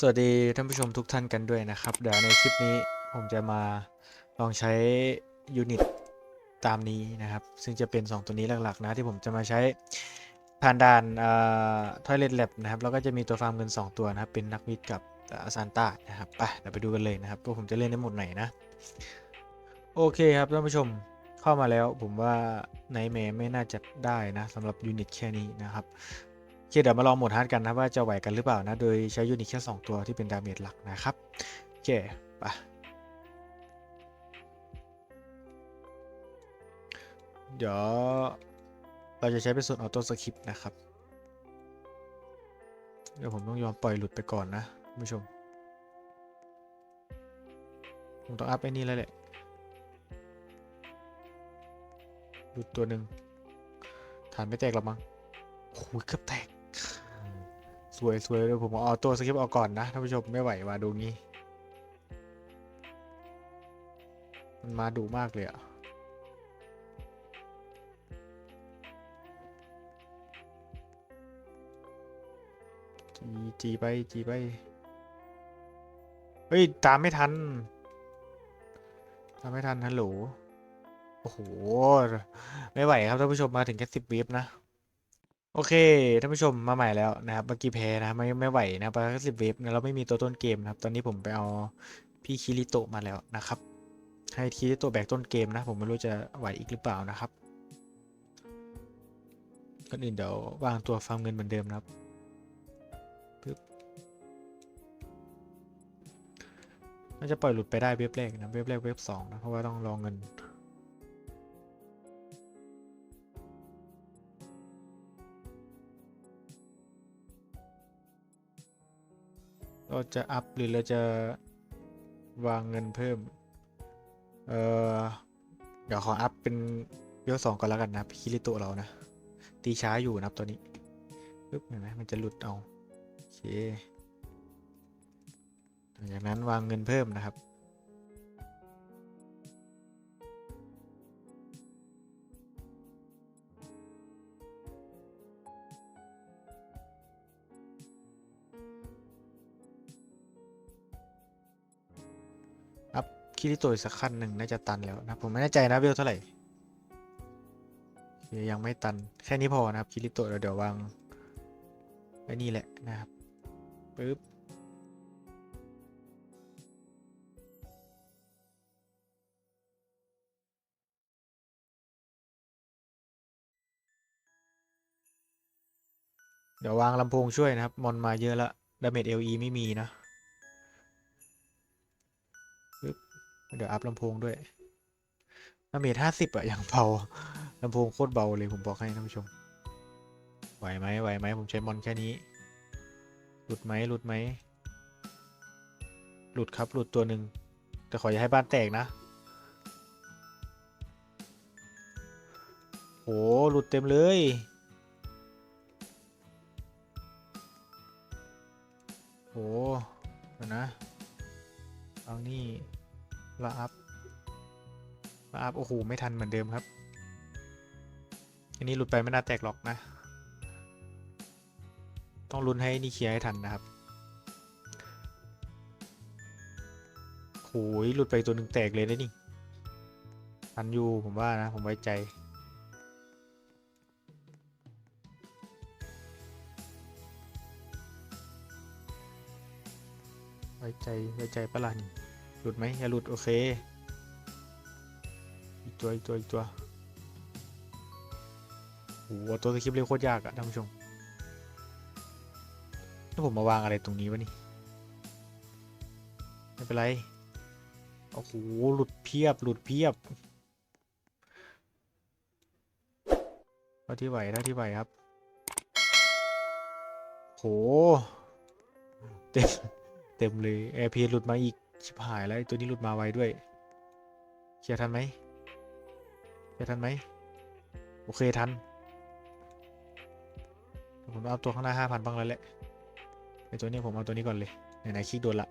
สวัสดีท่านผู้ชมทุกท่านกันด้วยนะครับ เดี๋ยวในคลิปนี้ผมจะมาลองใช้ยูนิตตามนี้นะครับ ซึ่งจะเป็น 2 ตัวนี้หลักๆนะที่ผมจะมาใช้ผ่านด่านทอยเล t แลบนะครับ แล้วก็จะมีตัวฟาร์มเงิน 2 ตัวนะครับ เป็นนักวิทย์กับอซานต้านะครับไปเดี๋ยวไปดูกันเลยนะครับว่าผมจะเล่นได้หมดไหนนะ โอเคครับท่านผู้ชมเข้ามาแล้วผมว่าไนแมไม่น่าจะได้นะสำหรับยูนิตแค่นี้นะครับ โอเคเดี๋ยวมาลองโหมดฮาร์ดกันนะว่าจะไหวกันหรือเปล่านะ โดยใช้ยูนิตแค่2ตัวที่เป็นดาเมจหลักนะครับ โอเคไปเดี๋ยวเราจะใช้เป็นส่วนออโต้สคริปต์นะครับ เดี๋ยวผมต้องยอมปล่อยหลุดไปก่อนนะท่านผู้ชม ผมต้องอัพไอ้นี่แล้วแหละ หลุดตัวหนึ่งฐานไม่แตกหรอกมั้งโอ้โหเกือบแตก สวยสวยเลยผมเอาตัวสคริปต์ออกก่อนนะท่านผู้ชมไม่ไหวมาดูงี้มันมาดุมากเลยอะจีจีไปจีไป เฮ้ย ตามไม่ทัน ตามไม่ทันฮัลโหล โอ้โห ไม่ไหวครับท่านผู้ชมมาถึงแค่สิบวิฟนะ โอเคท่านผู้ชมมาใหม่แล้วนะครับเมื่อกี้แพ้นะไม่ไม่ไหวนะไปสิบเวฟนะเราไม่มีตัวต้นเกมนะครับ ตอนนี้ผมไปเอาพี่คิริโตะมาแล้วนะครับ ให้คิริโตะแบกต้นเกมนะ ผมไม่รู้จะไหวอีกหรือเปล่านะครับก่อนอื่นเดี๋ยววางตัวฟาร์มเงินเหมือนเดิมนะครับปึ๊บน่าจะปล่อยหลุดไปได้เว็บแรกนะเว็บแรกเว็บสองนะเพราะว่าต้องรองเงิน เราจะอัพหรือเราจะวางเงินเพิ่ม เออเดี๋ยวขออัพเป็นเวลสองก่อนแล้วกันนะคิริโตะเรานะ ตีช้าอยู่นะตัวนี้ปึ๊บเห็นไหมมันจะหลุดเอาโอเคหลังจากนั้นวางเงินเพิ่มนะครับ คิริโตะสักขั้นหนึ่งน่าจะตันแล้วนะผมไม่แน่ใจนะเวลเท่าไหร่ยังไม่ตันแค่นี้พอนะครับคิริโตะเดี๋ยวเดี๋ยววางไว้นี่แหละนะครับปึ๊บเดี๋ยววางลำโพงช่วยนะครับ มอนมาเยอะละดาเมจเอลีไม่มีนะ เดี๋ยวอัพลำโพงด้วยดาเมจห้าสิบอะอย่างเบาลำโพงโคตรเบาเลยผมบอกให้ท่านผู้ชม ไหวไหมไหวไหมผมใช้มอนแค่นี้ หลุดไหมหลุดไหม หลุดครับหลุดตัวหนึ่ง แต่ขออย่าให้บ้านแตกนะ โหหลุดเต็มเลยโหเดี๋ยวนะเอานี่ ละอัพละอัพโอ้โห ไม่ทันเหมือนเดิมครับ อันนี้หลุดไปไม่น่าแตกหรอกนะ ต้องลุ้นให้นี่เคลียร์ให้ทันนะครับโอ้ยหลุดไปตัวหนึ่งแตกเลยได้นี่ทันอยู่ผมว่านะ ผมไว้ใจไว้ใจไว้ใจปะล่ะนี่ ลุดไหมอย่าหลุดโอเค อีกตัวอีกตัวอีกตัวโอ้โหตัวสคริปต์เร็วโคตรยากอะท่านผู้ชมถ้าผมมาวางอะไรตรงนี้วะนี่ ไม่เป็นไร โอ้โห หลุดเพียบ หลุดเพียบเท่าที่ไหวเท่าที่ไหวครับ โห เต็ม เต็มเลยแอร์พีหลุดมาอีก ชิบหายแล้วไอ้ตัวนี้หลุดมาไวด้วย เคลียร์ทันไหมเคลียร์ทันไหมโอเคทัน ผมเอาตัวข้างหน้าห้าพันบ้างแล้วแหละไอตัวนี้ผมเอาตัวนี้ก่อนเลยไหนๆคลิกโดนละ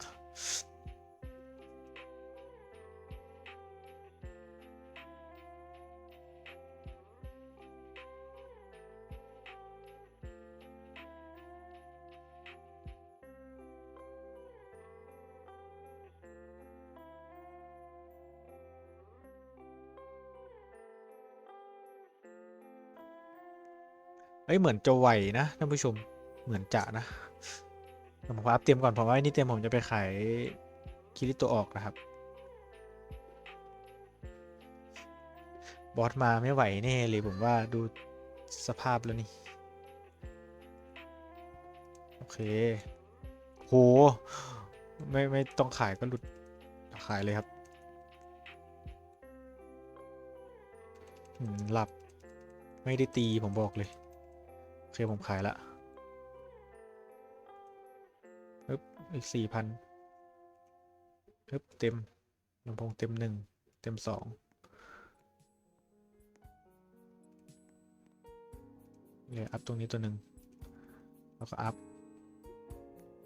เอ้ยเหมือนจะไหวนะท่านผู้ชมเหมือนจะนะผมขออัพเตรียมก่อนเพราะว่านี่เตรียมผมจะไปขายคิริโตออกนะครับ บอสมาไม่ไหวแน่เลยผมว่าดูสภาพแล้วนี่ โอเคโหไม่ ไม่ต้องขายก็หลุดขายเลยครับหลับไม่ได้ตีผมบอกเลย เคผมขายละปึ๊บอีกสี่พันปึ๊บเต็มลำโพงเต็มหนึ่งเต็มสองเลยอัพตรงนี้ตัวหนึ่งแล้วก็อัพ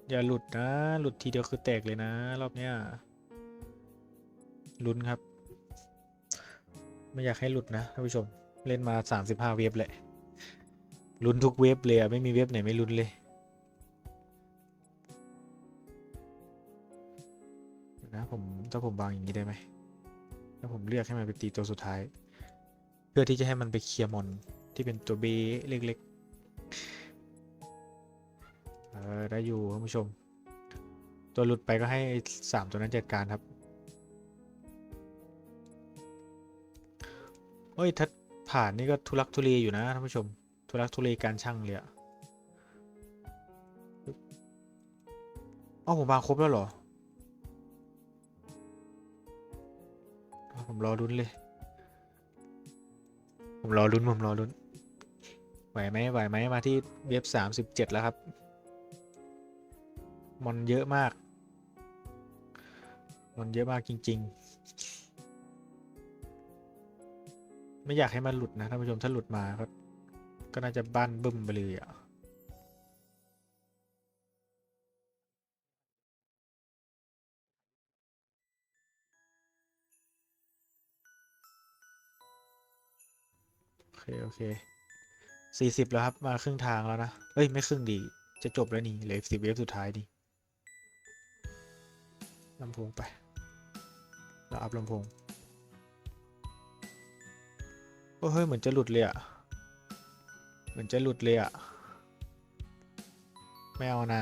อย่าหลุดนะ หลุดทีเดียวคือแตกเลยนะ รอบเนี้ยลุ้นครับ ไม่อยากให้หลุดนะท่านผู้ชม เล่นมา 35 เว็บแหละ ลุ้นทุกเว็บเลยอะไม่มีเว็บไหนไม่ลุ้นเลยนะผมถ้าผมวางอย่างนี้ได้ไหมถ้าผมเลือกให้มันไปตีตัวสุดท้าย เพื่อที่จะให้มันไปเคลียร์มอนที่เป็นตัวเบเล็กๆเออได้อยู่ท่านผู้ชม ตัวหลุดไปก็ให้สามตัวนั้นจัดการครับเฮ้ยถ้าผ่านนี่ก็ทุลักทุเลอยู่นะท่านผู้ชม ทุลักทุเลการช่างเลยอะเอ้าผมวางครบแล้วเหรอ ผมรอลุ้นเลย ผมรอลุ้นผมรอลุ้น ไหวไหมไหวไหมมาที่เว็บสามสิบเจ็ดแล้วครับ มอนเยอะมาก มอนเยอะมากจริง ๆ ไม่อยากให้มันหลุดนะท่านผู้ชมถ้าหลุดมาก็ ก็น่าจะบ้านบึ้มไปเลยอะโอเค โอเคสี่สิบแล้วครับ มาครึ่งทางแล้วนะ เอ้ย ไม่ครึ่งดี จะจบแล้วนี่เหลือสิบเวฟสุดท้ายดีลำโพงไปแล้วอัพลำโพง โอ้เฮ้ย เหมือนจะหลุดเลยอะ มือนจะหลุดเลยอะไม่เอานา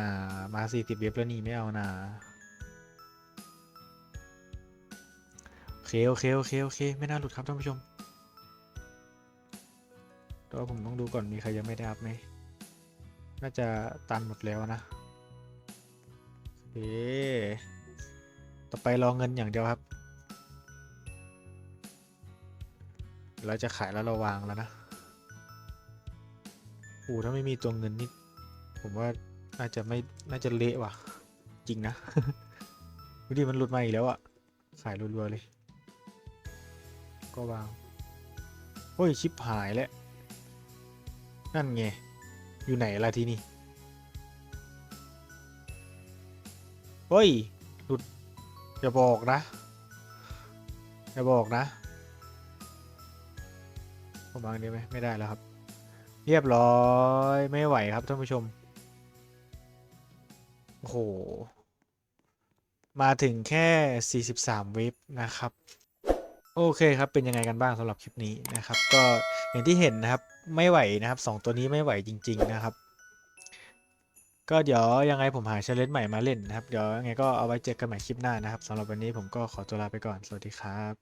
มาสี่สิบเวฟแล้วนี่ไม่เอานาโอเคโอเคโอเคโอเค ไม่น่าหลุดครับท่านผู้ชมต่ว่าผมต้องดูก่อนมีใครยังไม่ได้อัพไหมน่าจะตันหมดแล้วนะโอต่อไปรอเงินอย่างเดียวครับ เราจะขายแล้วเราวางแล้วนะ โอ้ถ้าไม่มีตัวเงินนี่ผมว่าน่าจะไม่น่าจะเละว่ะ จริงนะดูดิมันหลุดมาอีกแล้วอะขายรัวๆเลย ก็วาง โอ้ยชิปหายแล้วนั่นไง อยู่ไหนล่ะที่นี่เฮ้ยหลุดอย่าบอกนะ อย่าบอกนะผมวางได้ไหมไม่ได้แล้วครับ เรียบร้อยไม่ไหวครับท่านผู้ชม โอ้โห มาถึงแค่ 43 เว็บนะครับ โอเคครับเป็นยังไงกันบ้างสำหรับคลิปนี้นะครับ ก็อย่างที่เห็นนะครับไม่ไหวนะครับสองตัวนี้ไม่ไหวจริง ๆนะครับ ก็เดี๋ยวยังไงผมหาเชลเลนใหม่มาเล่นนะครับ เดี๋ยวยังไงก็เอาไว้เจอกันใหม่คลิปหน้านะครับสำหรับวันนี้ผมก็ขอตัวลาไปก่อนสวัสดีครับ